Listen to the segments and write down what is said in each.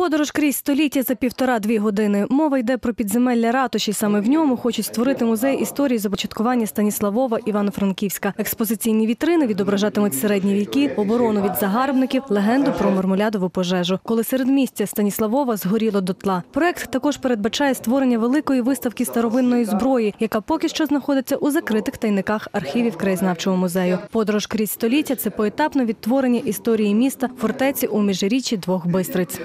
Подорож крізь століття за півтора-дві години. Мова йде про підземелля ратуші. Саме в ньому хочуть створити музей історії започаткування Станіславова Івано-Франківська. Експозиційні вітрини відображатимуть середні віки, оборону від загарбників, легенду про мармулядову пожежу. Коли середмістя Станіславова згоріло дотла. Проект також передбачає створення великої виставки старовинної зброї, яка поки що знаходиться у закритих тайниках архівів краєзнавчого музею. Подорож крізь століття це поетапне відтворення історії міста фортеці у міжріччі двох бистриць.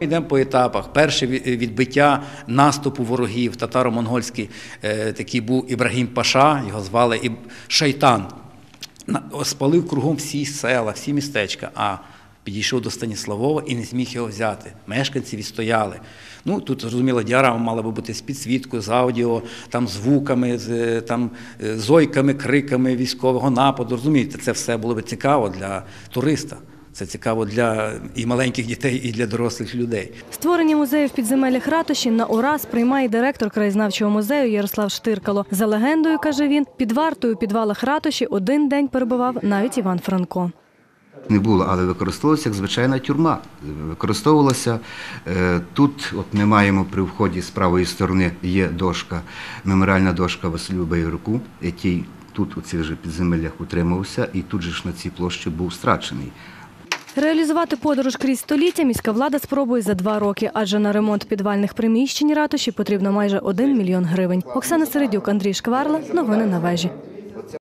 Йдемо по етапах. Перше відбиття наступу ворогів татаро-монгольський е, такий був Ібрагім Паша, його звали. Шайтан. Спалив кругом всі села, всі містечка, а підійшов до Станіславова і не зміг його взяти. Мешканці відстояли. Ну, тут, зрозуміло, діарама мала би бути з підсвіткою, з аудіо, там, звуками, з е, там, е, зойками, криками військового нападу. Розумієте, це все було б цікаво для туриста. Це цікаво для і маленьких дітей, і для дорослих людей. Створення музею в підземеллях ратуші на ураз приймає директор краєзнавчого музею Ярослав Штиркало. За легендою, каже він, під вартою у підвалах ратуші один день перебував навіть Іван Франко. не було, але використовувалася як звичайна тюрма. Використовувалася е, тут. От ми маємо при вході з правої сторони є дошка, меморіальна дошка Василю Байруку, який тут у цих же підземеллях утримувався, і тут же ж на цій площі був страчений. Реалізувати подорож крізь століття міська влада спробує за два роки, адже на ремонт підвальних приміщень ратуші потрібно майже один мільйон гривень. Оксана Середюк, Андрій Шкварла. Новини на вежі.